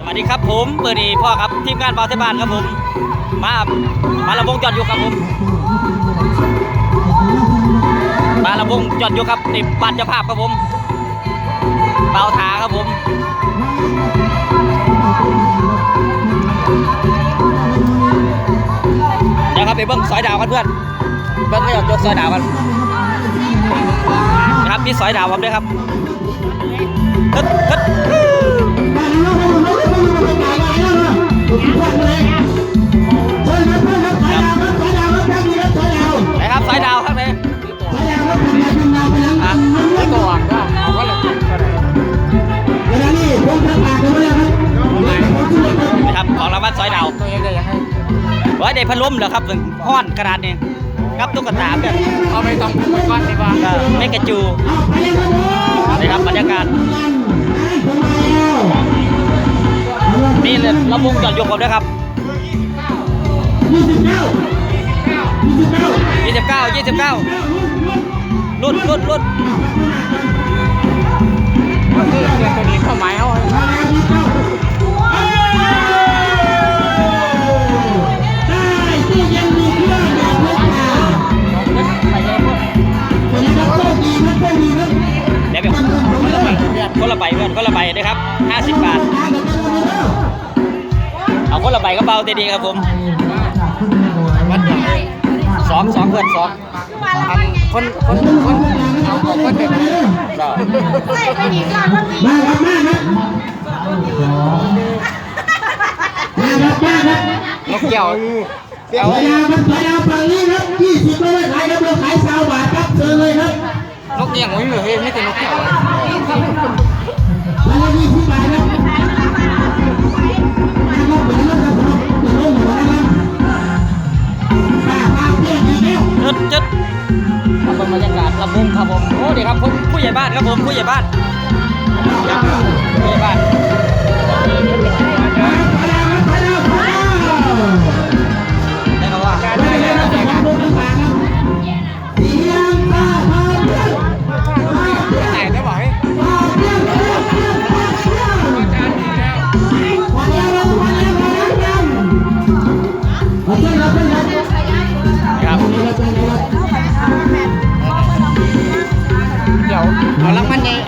สวัสดีครับผมเบอร์นี้พ่อครับทีมงานบาวเทบานครับผม มา มาละวงจอดอยู่ครับผม มาละวงจอดอยู่ครับนี่บ้านเจ้าภาพครับผมเบาถาครับผมเดี๋ยวครับไปเบิ้งสอยดาวกันเพื่อนเบิ้งให้หยดยกสอยดาวกันนะครับมีสอยดาวครับด้วยครับฮึดฮึดตัวอะก็เอาก็เลยก็ได้ นะครับของรางวัลสอยดาวตัวเองได้ยังไงไว้ได้พัดลมเหรอครับถึงห้อนกระดาษนี่กับตุ๊กตาเพื่อนเอาไปต้องไปก้อนดีกว่าก็ไม่กระจูนะครับบรรยากาศ นี่เลยลำวงจอดยู่กับด้วยครับ29 29รุ่นรุ่นรุ่นก็คือเรียนตัวนี้เข้าหมายเอา เบาคนละใบก็เบาดีๆครับผมวัดใหญ่สองสองเพื่อนสองทำคนคนคนเอาคนเด็กก็ใส่ไปดีก่อนวันนี้นกเกี่ยวเกี่ยวพยามันพยาฝั่งนี้ครับ จุดครับผมบรรยากาศลำวงครับผมโอ้เดี๋ยวครับผู้ใหญ่บ้านครับผมผู้ใหญ่บ้านผู้ใหญ่บ้าน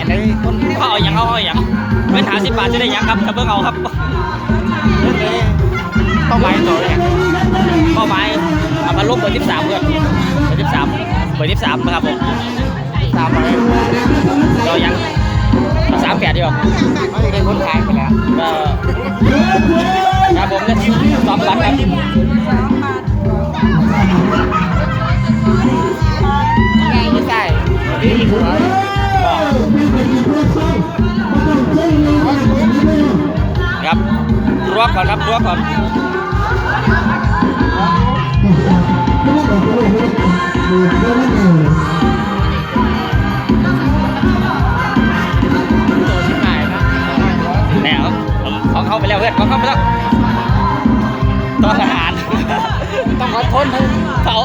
ไงอันนี้คนเขาเอาอย่างเอาเอาอย่างเป็นหาสิบบาทจะได้หยังครับถ้าเบิ่งเอาครับนี้ต้องหมายตัวเนี่ยเป้าหมายเอามาลบเบอร์ที่สามเพื่อนเบอร์ที่สามเบอร์ที่สามนะครับผมตามไปเรายังสามแปดดีกว่าเขาจะได้คนขายไปแล้วก็ครับผมเนี่ยสองบาทครับง่ายไม่ใช่ดี ครับรวบก่อนครับรวบก่อนตัวที่ไหนนะแนวของเขาไปแล้วเพื่อนของเขาไปแล้วตอนอาหารต้องขอทนให้เขา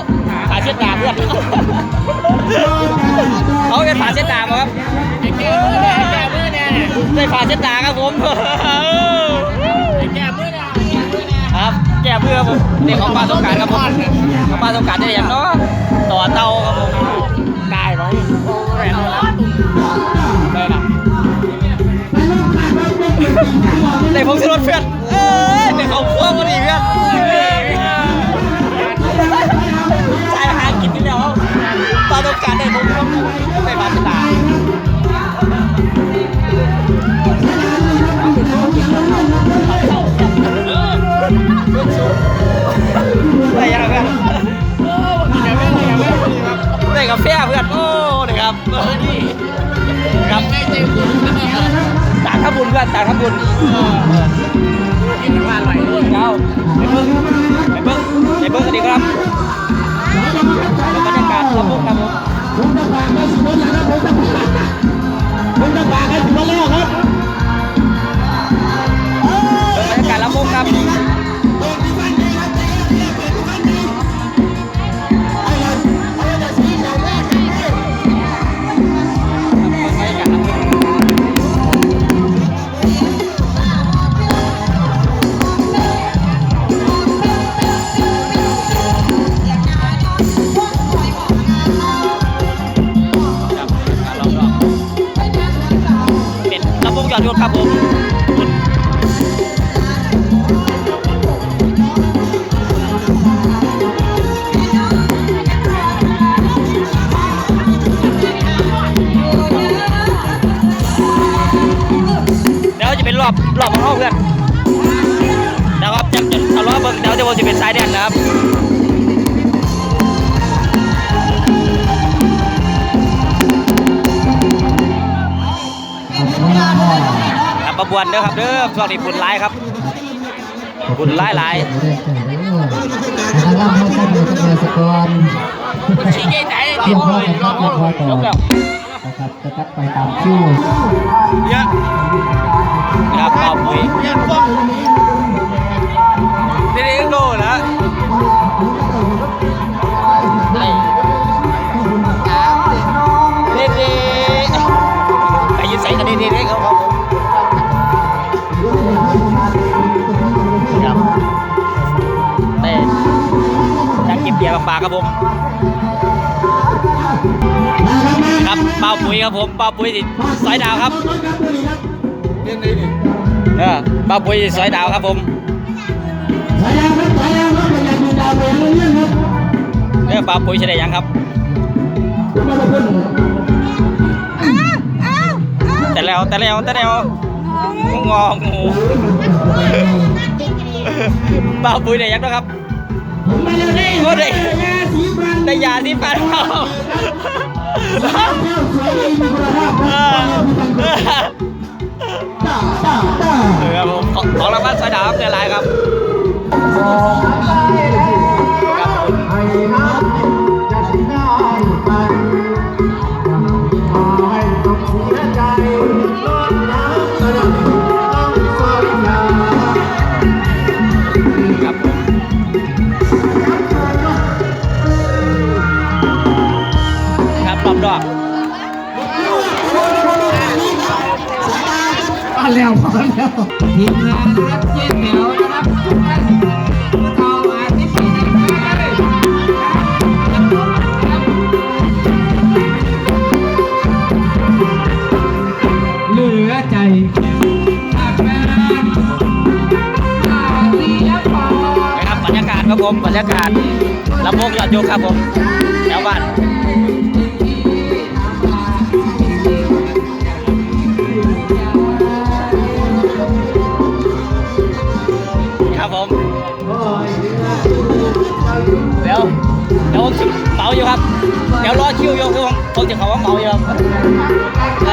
ขาเช็ดตาเพื่อนเขาเป็นขาเช็ดตาบ่ครับแก้มือเนี่ยแก้มือเนี่ยได้ขาเช็ดตาครับผม แก้เพื่อผมนี่ของปลาสงการครับผมของปลาสงการจะได้อย่างเนาะต่อเตาครับผมได้ไปแหวนเลยนะได้ผมซื้อรถเพื่อนำบุญเพื่อนต่างทำบุญกินมาอร่อยเลยเอาไอ้เบิ้งไอ้เบิ้งไอ้เบิ้งสวัสดีครับบรรยากาศครับผมครับผมผมจะฝากไว้สิบวันแล้วครับผมจะฝากผมจะฝากไว้สิบวันแล้วครับ บประบวนเด้อครับเด้อช่วงนี้ฝุ่นร้ายครับฝุ่นร้ายหลายนะครับให้ท่านดูสัญญาสกรชี้ใจใจเตรียมพร้อมนะครับเตรียมพร้อมต่อยกแล้วนะครับจะตัดไปตามคิวเยอะนะครับเป่าปุ๋ เบียร์บางๆครับผมครับเป่าปุ๋ยครับผมเป่าปุ๋ยสิสอยดาวครับเรื่องนี้นี่เอเป่าปุ๋ยสิสอยดาวครับผมปเอยเอเป่าปุ๋ยใช่ได้ยังครับแต่แล้วแต่แล้วแต่แล้วงองูเป่าปุ๋ยได้ยังนะครับ ผมมาเร็วได้โอ้ได้ยานได้ยาที่ปันเราเจ้วยมีคุณภาพเออเออต้าต้าต้าเออครับผมของรางวัลสอยดาวเดือนไรครับ แล้วมาแล้วทีมงานรับเย็นเหนียวนะครับทุกท่านผู้เฒ่าอาทิตย์นี้นะครับเหลือใจหากแม่อาลียปอนะครับบรรยากาศครับผมบรรยากาศลำโพงยอดยกครับผมแถวบ้าน ผมเมาอยู่ครับ เดี๋ยวรอคิวโยู่คือผมผมจะเขาว่าเมาอยู่ครับเล